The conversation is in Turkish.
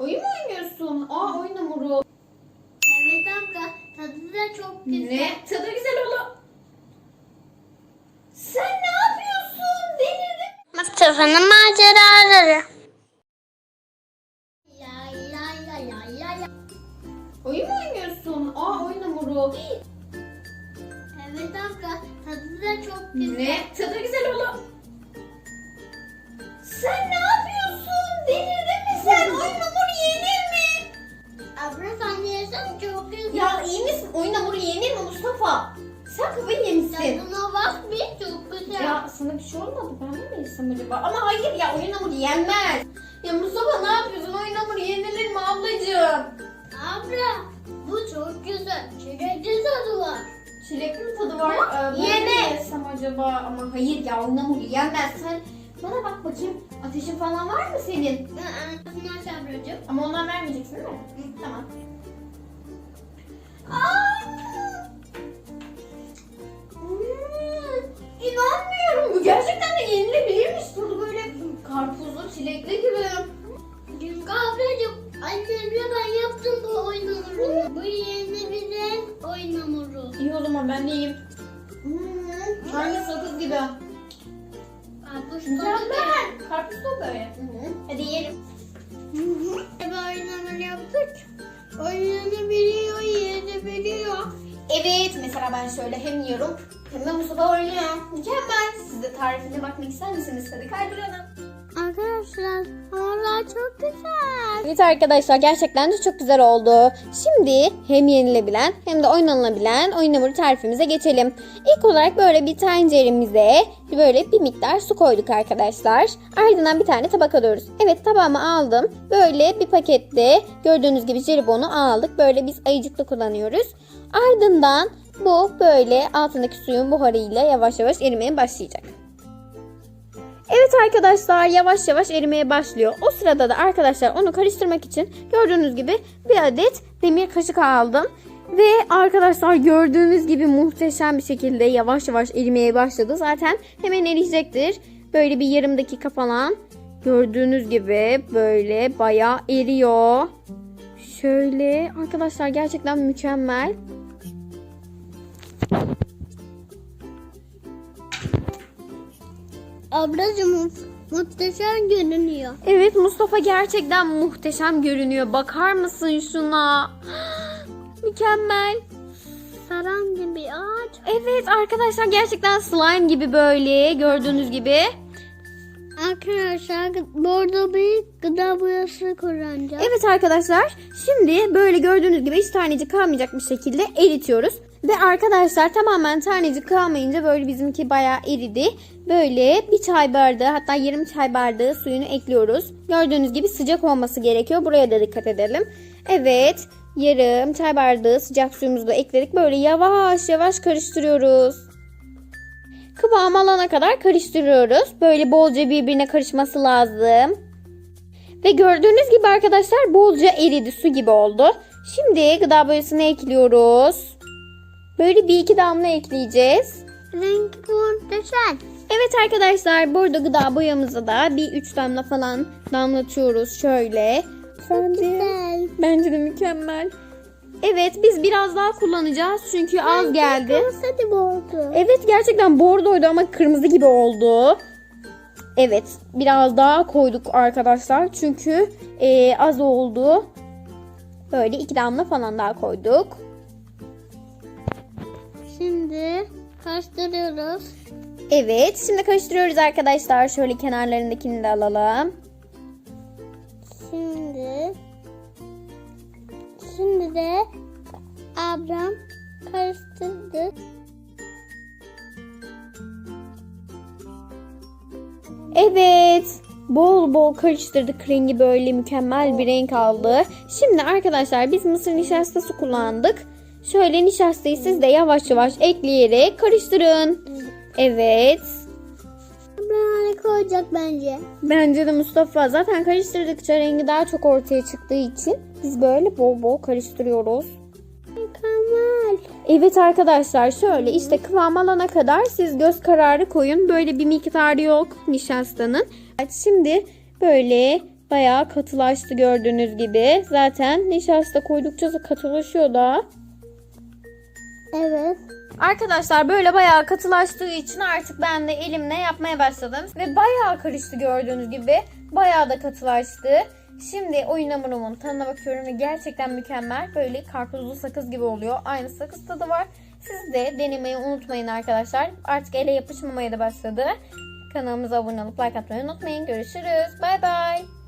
Oyun mu oynuyorsun? Aa oyun hamuru. Evet abla tadı da çok güzel. Ne? Tadı güzel oğlum. Sen ne yapıyorsun? Delirdin. Mustafa'nın maceraları. La la la la la la. Oyun mu oynuyorsun? Aa oyun hamuru. Evet abla tadı da çok güzel. Ne? Tadı güzel oğlum. Sen ne yapıyorsun? Delirdin mi sen? Oyun Mustafa? Sen kafayı yemişsin. Tadına bak bir çok güzel. Ya sana bir şey olmadı. Ben de mi yesem acaba? Ama hayır ya oyun hamuru yenmez. Ya Mustafa ne yapıyorsun? Oyun hamuru yenilir mi ablacığım? Abla bu çok güzel. Çilekli tadı var. Çilekli mi tadı var? Ee, ben Yeme. de yesem acaba? Ama hayır ya oyun hamuru yenmez. Sen bana bak bakayım. Ateşin falan var mı senin? Nasıl ablacığım? Ama ondan vermeyeceksin değil mi? Hı, tamam. Çilekli gibi. Çünkü ablacığım annemle ben yaptım bu oyun hamurunu. Bu yenebilen oyun hamuru. İyi o zaman ben de yiyeyim. Hmm, aynı sakız gibi. Karpuz Mükemmel. Karpuz da böyle. Hadi yiyelim. Oyun hamuru yaptık. Oynanabiliyor, yenebiliyor. Evet mesela ben şöyle hem yiyorum hem de Mustafa oynuyor. Mükemmel. Siz de tarifine bakmak ister misiniz? Hadi kaydıralım. Arkadaşlar hamurlar çok güzel. Evet arkadaşlar gerçekten de çok güzel oldu. Şimdi hem yenilebilen hem de oynanabilen oyun hamuru tarifimize geçelim. İlk olarak böyle bir tenceremize böyle bir miktar su koyduk arkadaşlar. Ardından bir tane tabak alıyoruz. Evet tabağımı aldım. Böyle bir pakette gördüğünüz gibi jelibonu aldık. Böyle biz ayıcıklı kullanıyoruz. Ardından bu böyle altındaki suyun buharıyla yavaş yavaş erimeye başlayacak. Evet arkadaşlar yavaş yavaş erimeye başlıyor. O sırada da arkadaşlar onu karıştırmak için gördüğünüz gibi bir adet demir kaşık aldım. Ve arkadaşlar gördüğünüz gibi muhteşem bir şekilde yavaş yavaş erimeye başladı. Zaten hemen eriyecektir. Böyle bir yarım dakika falan gördüğünüz gibi böyle bayağı eriyor. Şöyle arkadaşlar gerçekten mükemmel. Ablacığım muhteşem görünüyor. Evet Mustafa gerçekten muhteşem görünüyor. Bakar mısın şuna? Mükemmel. Saran gibi ağaç. Evet arkadaşlar gerçekten slime gibi böyle gördüğünüz gibi. Arkadaşlar bordo bir gıda boyası kullanacağım. Evet arkadaşlar şimdi böyle gördüğünüz gibi hiç tanecik kalmayacak bir şekilde eritiyoruz. Ve arkadaşlar tamamen tanecik kalmayınca böyle bizimki bayağı eridi. Böyle bir çay bardağı hatta yarım çay bardağı suyunu ekliyoruz. Gördüğünüz gibi sıcak olması gerekiyor. Buraya da dikkat edelim. Evet yarım çay bardağı sıcak suyumuzu da ekledik. Böyle yavaş yavaş karıştırıyoruz. Kıvam alana kadar karıştırıyoruz. Böyle bolca birbirine karışması lazım. Ve gördüğünüz gibi arkadaşlar bolca eridi su gibi oldu. Şimdi gıda boyasını ekliyoruz. Böyle bir iki damla ekleyeceğiz. Renk muhteşem. Evet arkadaşlar burada gıda boyamızı da bir üç damla falan damlatıyoruz şöyle. Bence, Güzel. bence de mükemmel. Evet biz biraz daha kullanacağız çünkü az geldi. Hadi bordo. Evet gerçekten bordoydu ama kırmızı gibi oldu. Evet biraz daha koyduk arkadaşlar çünkü eee, az oldu. Böyle iki damla falan daha koyduk. Şimdi karıştırıyoruz. Evet şimdi karıştırıyoruz arkadaşlar. Şöyle kenarlarındakini de alalım. Şimdi şimdi de ablam karıştırdı. Evet. Bol bol karıştırdık rengi böyle mükemmel bir renk aldı. Şimdi arkadaşlar biz mısır nişastası kullandık. Şöyle nişastayı siz de yavaş yavaş ekleyerek karıştırın. Evet. Ablam harika olacak bence. Bence de Mustafa zaten karıştırdıkça rengi daha çok ortaya çıktığı için biz böyle bol bol karıştırıyoruz. Mükemmel. Evet arkadaşlar şöyle işte kıvam alana kadar siz göz kararı koyun. Böyle bir miktarı yok nişastanın. Evet, şimdi böyle bayağı katılaştı gördüğünüz gibi. Zaten nişasta koydukça da katılaşıyor da. Evet. Arkadaşlar böyle bayağı katılaştığı için artık ben de elimle yapmaya başladım. Ve bayağı karıştı gördüğünüz gibi. Bayağı da katılaştı. Şimdi oyun hamurumun tadına bakıyorum ve gerçekten mükemmel. Böyle karpuzlu sakız gibi oluyor. Aynı sakız tadı var. Siz de denemeyi unutmayın arkadaşlar. Artık ele yapışmamaya da başladı. Kanalımıza abone olup like atmayı unutmayın. Görüşürüz. Bay bay.